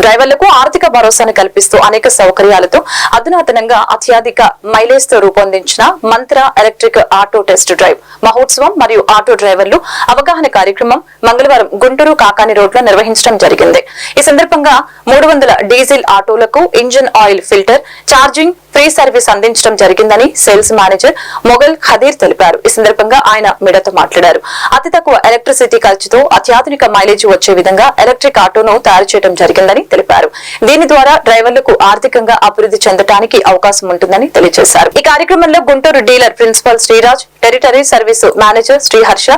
డ్రైవర్లకు ఆర్థిక భరోసాను కల్పిస్తూ అనేక సౌకర్యాలతో అధునాతనంగా అత్యాధిక మైలేజ్తో రూపొందించిన మంత్ర ఎలక్ట్రిక్ ఆటో టెస్ట్ డ్రైవ్ మహోత్సవం మరియు ఆటో డ్రైవర్లు అవగాహన కార్యక్రమం మంగళవారం గుంటూరు కాకాని రోడ్లో నిర్వహించడం జరిగింది. ఈ సందర్భంగా మూడు వందల diesel ఆటోలకు engine oil filter charging free service అందించడం జరిగిందని సేల్స్ మేనేజర్ మొగల్ ఖదీర్ తెలిపారు. ఈ సందర్భంగా ఆయన మీడియాతో మాట్లాడారు. అతి తక్కువ ఎలక్ట్రిసిటీ ఖర్చుతో అత్యాధునిక మైలేజ్ వచ్చే విధంగా ఎలక్ట్రిక్ ఆటోను తయారు చేయడం జరిగిందని తెలిపారు. దీని ద్వారా డ్రైవర్లకు ఆర్థికంగా అభివృద్ధి చెందడానికి అవకాశం ఉంటుందని తెలియజేశారు. ఈ కార్యక్రమంలో Guntur dealer principal Sriraj territory service manager Sriharsha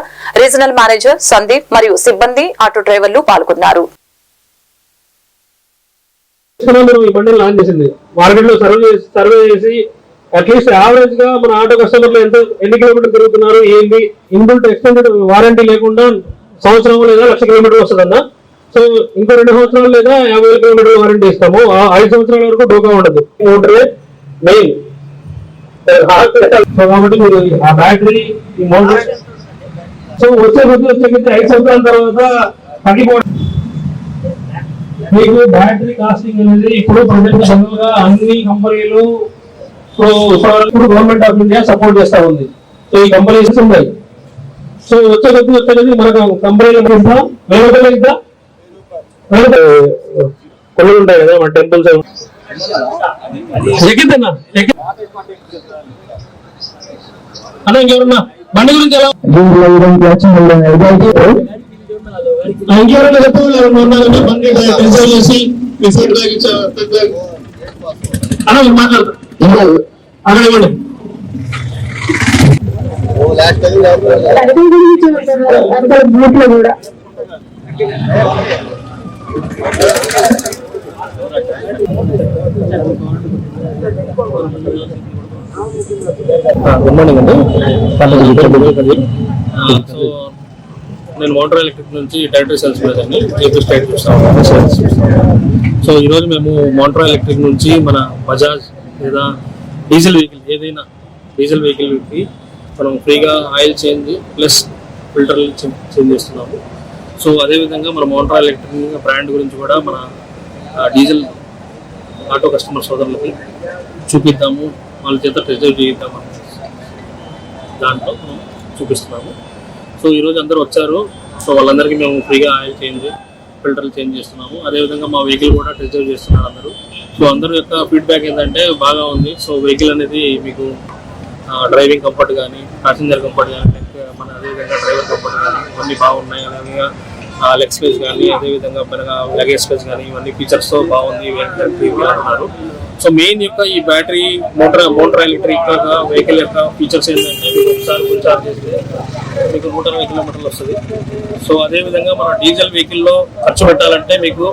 regional manager Sandeep మరియు సిబ్బంది ఆటో డ్రైవర్లు పాల్గొన్నారు. మనం ఈ బండిని లాంచ్ చేసింది. మార్కెట్లో సర్వే సర్వే చేసి అట్లీస్ట్ యావరేజ్గా మన ఆటో కస్టమర్లు ఎంత ఎన్ని కిలోమీటర్లు తిరుగుతున్నారు ఏంటి ఇన్బుల్ట్ ఎక్స్టెండెడ్ వారంటీ లేకుండా సంవత్సరం లేదా లక్ష కిలోమీటర్ వస్తుందన్న? సో ఇంకో రెండు సంవత్సరాలు లేదా యాభై వేల కిలోమీటర్ల వారంటీ ఇస్తాము. ఆ ఐదు సంవత్సరాల వరకు డోకా ఉండదు. మోటరే మెయిన్ కాబట్టి మీరు ఆ బ్యాటరీ ఈ మోటార్ సో వచ్చే రోజు వచ్చే ఐదు సంవత్సరాల తర్వాత తగ్గిపోవడం మీకు బ్యాటరీ కాస్టింగ్ అనేది ఇప్పుడు ప్రజెంట్ జనరల్గా అన్ని కంపెనీలు ఇప్పుడు గవర్నమెంట్ ఆఫ్ ఇండియా సపోర్ట్ చేస్తా ఉంది. సో ఈ కంపెనీస్ ఉన్నాయి. సో వచ్చే కొద్ది వచ్చే కొద్ది మనకు కంపెనీలు ఇద్దా వెయ్యి రూపాయలు. ఇద్దా కొన్ని ఉంటాయి కదా మన టెంపుల్స్ ఎక్కిద్దన్నా ఎక్కి అన్న ఇంకెవరన్నా? బండి గురించి ఎలా బూట్లో కూడా గుడ్ మార్నింగ్ అండి. సో నేను మోటార్ ఎలక్ట్రిక్ నుంచి టైటరీ సెల్స్ అండి ఏపీ స్టేట్ చూస్తాను సో ఈరోజు మేము మోటార్ ఎలక్ట్రిక్ నుంచి మన బజాజ్ లేదా డీజిల్ వెహికల్ ఏదైనా డీజిల్ వెహికల్కి మనం ఫ్రీగా ఆయిల్ చేంజ్ ప్లస్ ఫిల్టర్లు చేంజ్ చేస్తున్నాము. సో అదేవిధంగా మన మోటార్ ఎలక్ట్రిక్ బ్రాండ్ గురించి కూడా మన డీజిల్ ఆటో కస్టమర్ సోదరులకి చూపిద్దాము. వాళ్ళ చేత రిజర్వ్ చేయిద్దాము దాంట్లో మనం చూపిస్తున్నాము. సో ఈరోజు అందరూ వచ్చారు. సో వాళ్ళందరికీ మేము ఫ్రీగా ఆయిల్ చేంజ్ ఫిల్టర్లు చేంజ్ చేస్తున్నాము. అదేవిధంగా మా వెహికల్ కూడా రిజర్వ్ చేస్తున్నారు అందరూ. సో అందరి యొక్క ఫీడ్బ్యాక్ ఏంటంటే బాగా ఉంది. సో వెహికల్ అనేది మీకు డ్రైవింగ్ కంఫర్ట్ కానీ ప్యాసింజర్ కంఫర్ట్ కానీ లైక్ మన అదేవిధంగా డ్రైవర్ కంఫర్ట్ కానీ ఇవన్నీ బాగున్నాయి. అదేవిధంగా లెగ్ స్పేస్ కానీ అదేవిధంగా మనగా లగేజ్ స్పేస్ కానీ ఇవన్నీ ఫీచర్స్తో బాగుంది. ఇవన్నీ అంటున్నారు. సో మెయిన్ యొక్క ఈ battery motor motor electric vehicle యొక్క ఫీచర్స్ ఏంటంటే మీకు ఒకసారి ఫుల్ చార్జ్ చేస్తే మీకు నూట ఇరవై కిలోమీటర్లు వస్తుంది. సో అదేవిధంగా మన డీజిల్ వెహికల్లో ఖర్చు పెట్టాలంటే మీకు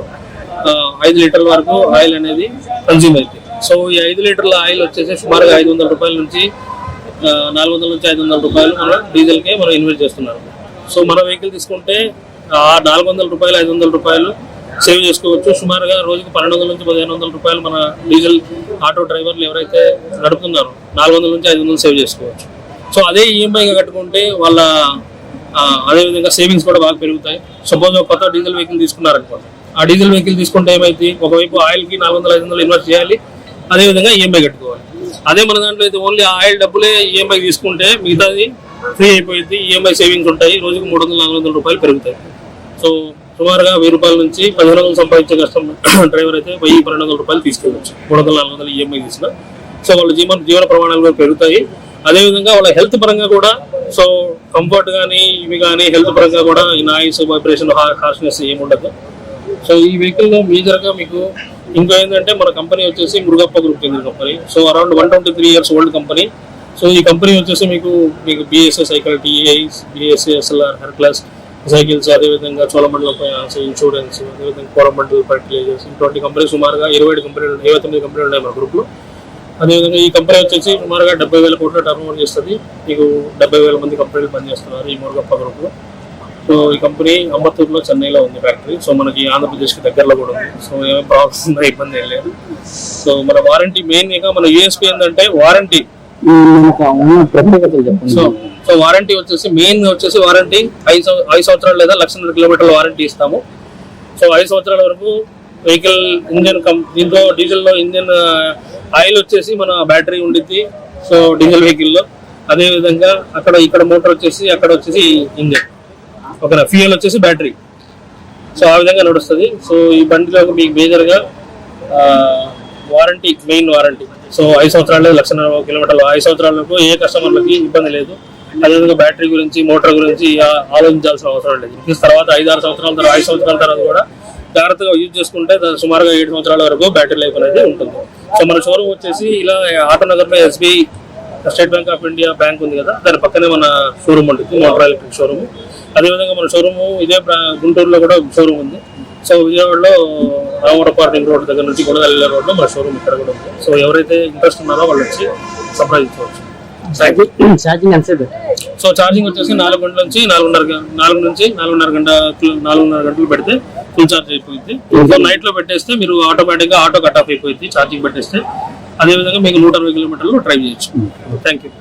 ఐదు లీటర్ల వరకు ఆయిల్ అనేది కన్జ్యూమ్ అవుతుంది. సో ఈ ఐదు లీటర్ల ఆయిల్ వచ్చేసి సుమారుగా ఐదు వందల రూపాయల నుంచి నాలుగు వందల నుంచి ఐదు వందల రూపాయలు మనం డీజిల్కే మనం ఇన్వెస్ట్ చేస్తున్నాము సో మన వెహికల్ తీసుకుంటే ఆ నాలుగు వందల రూపాయలు ఐదు వందల రూపాయలు సేవ్ చేసుకోవచ్చు. సుమారుగా రోజుకు పన్నెండు వందల నుంచి పదిహేను వందల రూపాయలు మన డీజిల్ ఆటో డ్రైవర్లు ఎవరైతే నడుపుతున్నారో నాలుగు వందల నుంచి ఐదు వందలు సేవ్ చేసుకోవచ్చు. సో అదే ఈఎంఐగా కట్టుకుంటే వాళ్ళ అదేవిధంగా సేవింగ్స్ కూడా బాగా పెరుగుతాయి. సపోజ్ ఒక కొత్త డీజిల్ వెహికల్ తీసుకున్నారనుకోండి. ఆ డీజిల్ వెహికల్ తీసుకుంటే ఏమైంది? ఒకవైపు ఆయిల్కి నాలుగు వందల ఐదు వందలు ఇన్వెస్ట్ చేయాలి. అదేవిధంగా ఈఎంఐ కట్టుకోవాలి. అదే మన దాంట్లో అయితే ఓన్లీ ఆయిల్ డబ్బులే ఈఎంఐ తీసుకుంటే మిగతాది ఫ్రీ అయిపోయింది ఈఎంఐ సేవింగ్స్ ఉంటాయి. రోజుకు మూడు వందల నాలుగు వందల రూపాయలు పెరుగుతాయి. సో సుమారుగా వెయ్యి రూపాయల నుంచి పదిహేను వందలు సంపాదించే కస్టమర్ డ్రైవర్ అయితే వెయ్యి పన్నెండు వందల రూపాయలు తీసుకెళ్ళచ్చు. మూడు వందల నాలుగు వందలు ఈఎంఐ తీసిన. సో వాళ్ళ జీవన జీవన ప్రమాణాలు కూడా పెరుగుతాయి. అదేవిధంగా వాళ్ళ హెల్త్ పరంగా కూడా సో కంఫర్ట్ కానీ ఇవి కానీ హెల్త్ పరంగా కూడా ఈ నాయిస్ వైబ్రేషన్ హార్ష్నెస్ ఏమి ఉండదు. సో ఈ వెహికల్ మేజర్గా మీకు ఇంకా ఏంటంటే మన కంపెనీ వచ్చేసి మృగప్ప గ్రూప్ చెందిన company. So around one twenty three years old company. So ఈ కంపెనీ వచ్చేసి మీకు మీకు BSA cycle TI BSA SLR Hercules cycles అదేవిధంగా చోళమండలం ఫైనాన్స్ ఇన్సూరెన్స్ అదేవిధంగా కోరమండల్ ఫర్టిలైజర్స్ ఇటువంటి కంపెనీ సుమారుగా ఇరవై ఏడు కంపెనీలు ఇరవై తొమ్మిది కంపెనీలు ఉన్నాయి మా గ్రూప్లో. అదేవిధంగా ఈ కంపెనీ వచ్చేసి సుమారుగా డెబ్బై వేల కోట్ల టర్న్ ఓవర్ చేస్తుంది. మీకు డెబ్బై వేల మంది కంపెనీలు పనిచేస్తున్నారు ఈ మురుగప్ప గ్రూప్లో. సో ఈ కంపెనీ అంబత్తూరులో చెన్నైలో ఉంది ఫ్యాక్టరీ. సో మనకి ఆంధ్రప్రదేశ్కి దగ్గరలో కూడా ఉంది. సో ఏమేమి ప్రాబ్లమ్స్ ఉన్నా ఇబ్బంది ఏం లేదు. సో మన వారంటీ మెయిన్గా మన యూఎస్పీ ఏంటంటే వారంటీ. సో సో వారంటీ వచ్చేసి మెయిన్ వచ్చేసి వారంటీ ఐదు ఐదు సంవత్సరాలు లేదా లక్షన్నర కిలోమీటర్ల వారంటీ ఇస్తాము. సో ఐదు సంవత్సరాల వరకు వెహికల్ ఇంజన్ కం దీంట్లో డీజిల్లో ఇంజిన్ ఇంజన్ ఆయిల్ వచ్చేసి మన బ్యాటరీ ఉండిద్ది. సో డీజిల్ వెహికల్లో. అదేవిధంగా అక్కడ ఇక్కడ మోటార్ వచ్చేసి అక్కడ వచ్చేసి ఇంజన్. ఒక ఫ్యూయల్ వచ్చేసి బ్యాటరీ. సో ఆ విధంగా నడుస్తుంది. సో ఈ బండిలో మీకు మేజర్గా వారంటీ మెయిన్ వారంటీ. సో ఐదు సంవత్సరాలు లక్షన్నర కిలోమీటర్లు. ఐదు సంవత్సరాలకు ఏ కస్టమర్లకి ఇబ్బంది లేదు. అదేవిధంగా బ్యాటరీ గురించి మోటార్ గురించి ఆలోచించాల్సిన అవసరం లేదు. తర్వాత ఐదు ఆరు సంవత్సరాల తర్వాత ఐదు సంవత్సరాల తర్వాత కూడా జాగ్రత్తగా యూజ్ చేసుకుంటే సుమారుగా ఏడు సంవత్సరాల వరకు బ్యాటరీ లైఫ్ అనేది ఉంటుంది. సో మన షోరూమ్ వచ్చేసి ఇలా ఆటోనగర్లో SBI state bank of India bank ఉంది కదా దాని పక్కనే మన షోరూమ్ ఉంటుంది మోటార్ ఎలక్ట్రిక్ షోరూమ్. అదేవిధంగా మన షోరూమ్ ఇదే గుంటూరులో కూడా షోరూమ్ ఉంది. సో విజయవాడలో రామవరం పార్కింగ్ రోడ్ దగ్గర నుంచి గుణదల్లి రోడ్లో మన షోరూమ్ ఇక్కడ కూడా ఉంది. సో ఎవరైతే ఇంట్రెస్ట్ ఉన్నారో వాళ్ళు వచ్చి సంప్రదించవచ్చు ఛార్జింగ్ సో ఛార్జింగ్ వచ్చేసి నాలుగు గంటల నుంచి నాలుగున్నర నాలుగు నుంచి నాలుగున్నర గంట నాలుగున్నర గంటలు పెడితే ఫుల్ ఛార్జ్ అయిపోయింది. సో నైట్లో పెట్టేస్తే మీరు ఆటోమేటిక్గా ఆటో కట్ ఆఫ్ అయిపోయింది ఛార్జింగ్ పెట్టేస్తే. అదే విధంగా మీకు నూట అరవై కిలోమీటర్లు డ్రైవ్ చేయొచ్చు. Thank you